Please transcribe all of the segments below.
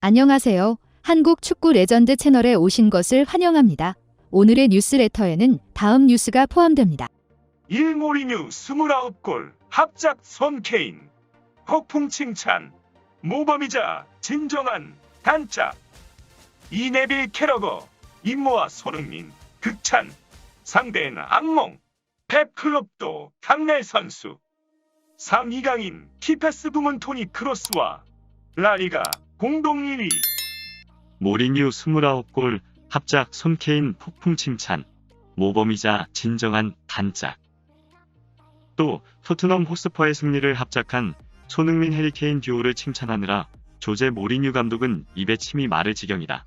안녕하세요. 한국 축구 레전드 채널에 오신 것을 환영합니다. 오늘의 뉴스레터에는 다음 뉴스가 포함됩니다. 일모리뉴 29골 합작 손케인 폭풍 칭찬 모범이자 진정한 단짝 이네빌 캐러거 임모와 손흥민 극찬 상대는 악몽 펩클럽도 강내 선수 3, 2강인 키패스 부문 토니 크로스와 라리가 공동 1위 모리뉴 29골 합작 손케인 폭풍 칭찬 모범이자 진정한 단짝 또 토트넘 호스퍼의 승리를 합작한 손흥민 해리케인 듀오를 칭찬하느라 조제 모리뉴 감독은 입에 침이 마를 지경이다.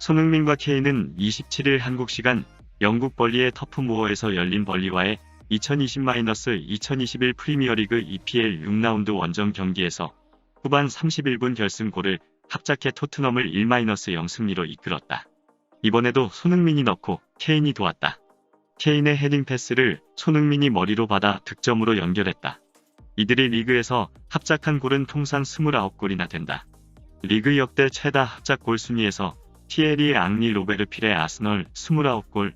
손흥민과 케인은 27일 한국 시간 영국 벌리의 터프모어에서 열린 벌리와의 2020-2021 프리미어리그 EPL 6라운드 원정 경기에서 후반 31분 결승골을 합작해 토트넘을 1-0 승리로 이끌었다. 이번에도 손흥민이 넣고 케인이 도왔다. 케인의 헤딩 패스를 손흥민이 머리로 받아 득점으로 연결했다. 이들이 리그에서 합작한 골은 통산 29골이나 된다. 리그 역대 최다 합작 골 순위에서 티에리 앙리 로베르 필의 아스널 29골,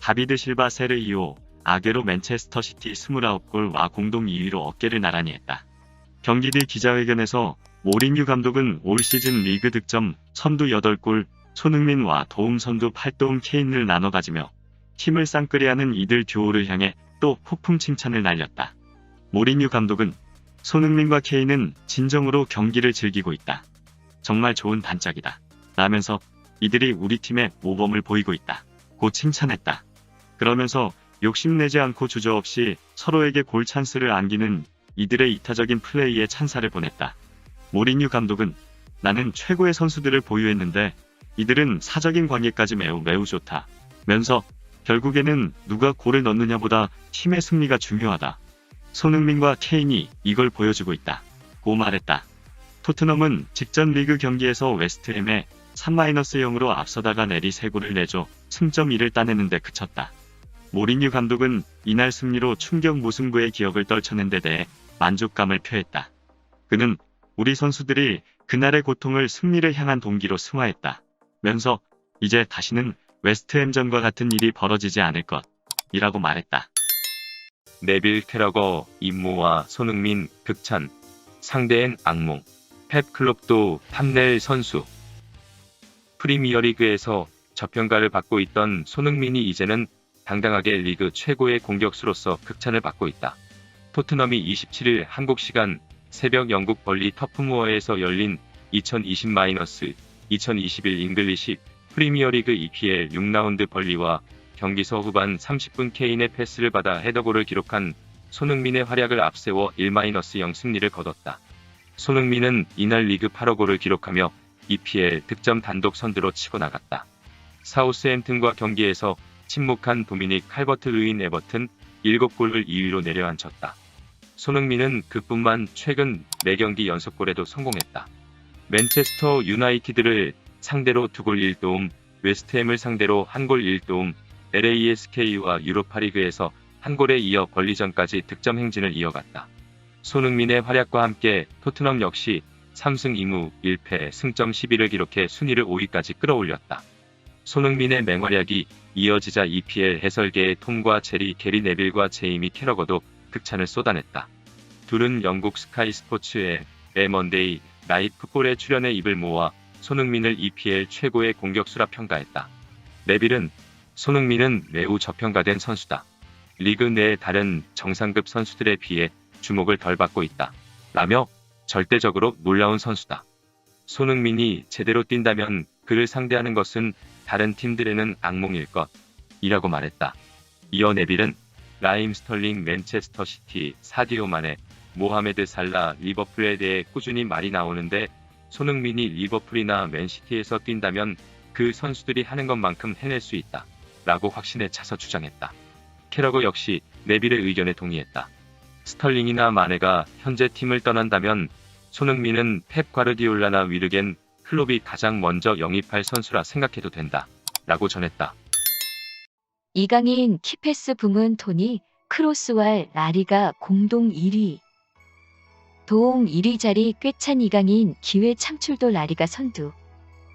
다비드 실바 세르이오, 아게로 맨체스터 시티 29골과 공동 2위로 어깨를 나란히 했다. 경기 뒤 기자회견에서 모리뉴 감독은 올 시즌 리그 득점 선두 8골, 손흥민과 도움 선두 8도움 케인을 나눠 가지며 팀을 쌍끌이하는 이들 듀오를 향해 또 폭풍 칭찬을 날렸다. 모리뉴 감독은 손흥민과 케인은 진정으로 경기를 즐기고 있다. 정말 좋은 단짝이다. 라면서 이들이 우리 팀의 모범을 보이고 있다. 고 칭찬했다. 그러면서 욕심내지 않고 주저없이 서로에게 골 찬스를 안기는 이들의 이타적인 플레이에 찬사를 보냈다. 모리뉴 감독은 나는 최고의 선수들을 보유했는데 이들은 사적인 관계까지 매우 매우 좋다. 면서 결국에는 누가 골을 넣느냐보다 팀의 승리가 중요하다. 손흥민과 케인이 이걸 보여주고 있다. 고 말했다. 토트넘은 직전 리그 경기에서 웨스트햄에 3-0으로 앞서다가 내리 3골을 내줘 승점 1을 따내는데 그쳤다. 모리뉴 감독은 이날 승리로 충격 무승부의 기억을 떨쳐낸 데 대해 만족감을 표했다. 그는 우리 선수들이 그날의 고통을 승리를 향한 동기로 승화했다. 면서 이제 다시는 웨스트햄전과 같은 일이 벌어지지 않을 것 이라고 말했다. 네빌 캐러거 임모와 손흥민 극찬 상대엔 악몽 펩 클럽도 탐낼 선수 프리미어리그에서 저평가를 받고 있던 손흥민이 이제는 당당하게 리그 최고의 공격수로서 극찬을 받고 있다. 토트넘이 27일 한국 시간 새벽 영국 벌리 터프무어에서 열린 2020-2021 잉글리시 프리미어리그 EPL 6라운드 벌리와 경기서 후반 30분 케인의 패스를 받아 헤더골을 기록한 손흥민의 활약을 앞세워 1-0 승리를 거뒀다. 손흥민은 이날 리그 8호 골을 기록하며 EPL 득점 단독 선두로 치고 나갔다. 사우스햄튼과 경기에서 침묵한 도미닉 칼버트 루인 에버튼 7골을 2위로 내려앉혔다. 손흥민은 그뿐만 최근 4경기 연속골에도 성공했다. 맨체스터 유나이티드를 상대로 2골 1도움, 웨스트햄을 상대로 1골 1도움, LASK와 유로파리그에서 한 골에 이어 벌리전까지 득점 행진을 이어갔다. 손흥민의 활약과 함께 토트넘 역시 3승 2무 1패 승점 11을 기록해 순위를 5위까지 끌어올렸다. 손흥민의 맹활약이 이어지자 EPL 해설계의 톰과 제리 게리 네빌과 제이미 캐러거도 극찬을 쏟아냈다. 둘은 영국 스카이 스포츠의 에먼데이 나이트 풋볼에 출연해 입을 모아 손흥민을 EPL 최고의 공격수라 평가했다. 네빌은 손흥민은 매우 저평가된 선수다. 리그 내 다른 정상급 선수들에 비해 주목을 덜 받고 있다. 라며 절대적으로 놀라운 선수다. 손흥민이 제대로 뛴다면 그를 상대하는 것은 다른 팀들에는 악몽일 것. 이라고 말했다. 이어 네빌은 라임 스털링 맨체스터 시티 사디오 마네 모하메드 살라 리버풀에 대해 꾸준히 말이 나오는데 손흥민이 리버풀이나 맨시티에서 뛴다면 그 선수들이 하는 것만큼 해낼 수 있다. 라고 확신에 차서 주장했다. 캐러거 역시 네빌의 의견에 동의했다. 스털링이나 마네가 현재 팀을 떠난다면 손흥민은 펩 과르디올라나 위르겐 클롭이 가장 먼저 영입할 선수라 생각해도 된다. 라고 전했다. 이강인 키패스 부문 토니 크로스와 라리가 공동 1위. 도움 1위 자리 꿰찬 이강인 기회 창출도 라리가 선두.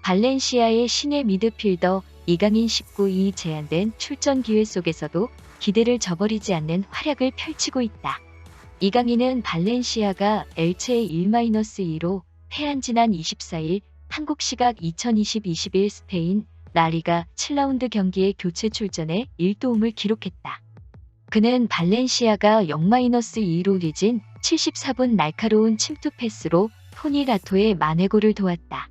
발렌시아의 신의 미드필더 이강인 19이 제한된 출전 기회 속에서도 기대를 저버리지 않는 활약을 펼치고 있다. 이강인은 발렌시아가 엘체의 1-2로 패한 지난 24일 한국 시각 2020-21 스페인 라리가 7라운드 경기에 교체 출전해 1도움을 기록했다. 그는 발렌시아가 0-2로 뒤진 74분 날카로운 침투 패스로 토니 라토의 만회골을 도왔다.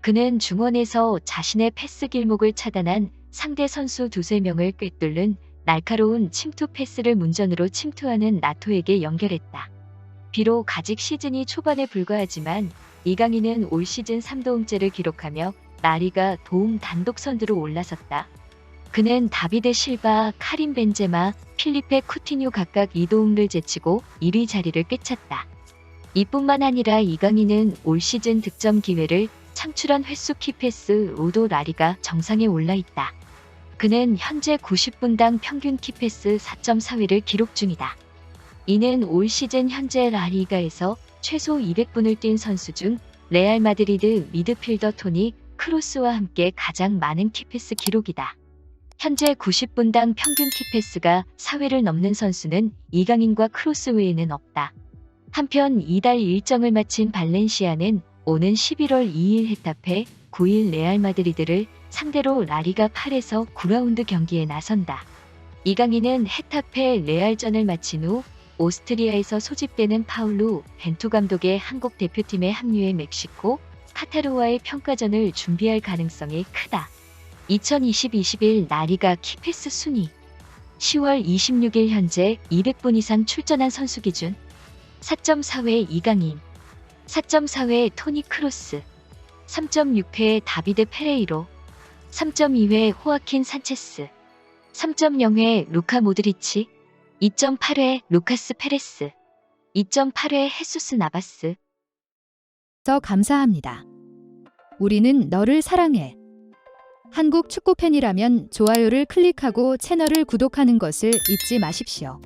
그는 중원에서 자신의 패스 길목을 차단한 상대 선수 두세 명을 꿰뚫는 날카로운 침투 패스를 문전으로 침투하는 라토에게 연결했다. 비록 아직 시즌이 초반에 불과하지만 이강인은 올 시즌 3도움째를 기록하며 라리가 도움 단독 선두로 올라섰다. 그는 다비드 실바, 카린 벤제마, 필리페 쿠티뉴 각각 2도움을 제치고 1위 자리를 꿰찼다. 이뿐만 아니라 이강인은 올 시즌 득점 기회를 창출한 횟수 키패스 5도 라리가 정상에 올라 있다. 그는 현재 90분당 평균 키패스 4.4회를 기록 중이다. 이는 올 시즌 현재 라리가에서 최소 200분을 뛴 선수 중 레알 마드리드 미드필더 토니 크로스와 함께 가장 많은 키패스 기록이다. 현재 90분당 평균 키패스가 4회를 넘는 선수는 이강인과 크로스 외에는 없다. 한편 이달 일정을 마친 발렌시아는 오는 11월 2일 헤타페, 9일 레알 마드리드를 상대로 라리가 8에서 9라운드 경기에 나선다. 이강인은 헤타페 레알전을 마친 후 오스트리아에서 소집되는 파울루 벤투 감독의 한국 대표팀에 합류해 멕시코, 카타르와의 평가전을 준비할 가능성이 크다. 2020-21 나리가 키패스 순위 10월 26일 현재 200분 이상 출전한 선수 기준 4.4회 이강인 4.4회 토니 크로스 3.6회 다비드 페레이로 3.2회 호아킨 산체스 3.0회 루카 모드리치 2.8회 루카스 페레스 2.8회 헤수스 나바스 서 감사합니다. 우리는 너를 사랑해. 한국 축구 팬이라면 좋아요를 클릭하고 채널을 구독하는 것을 잊지 마십시오.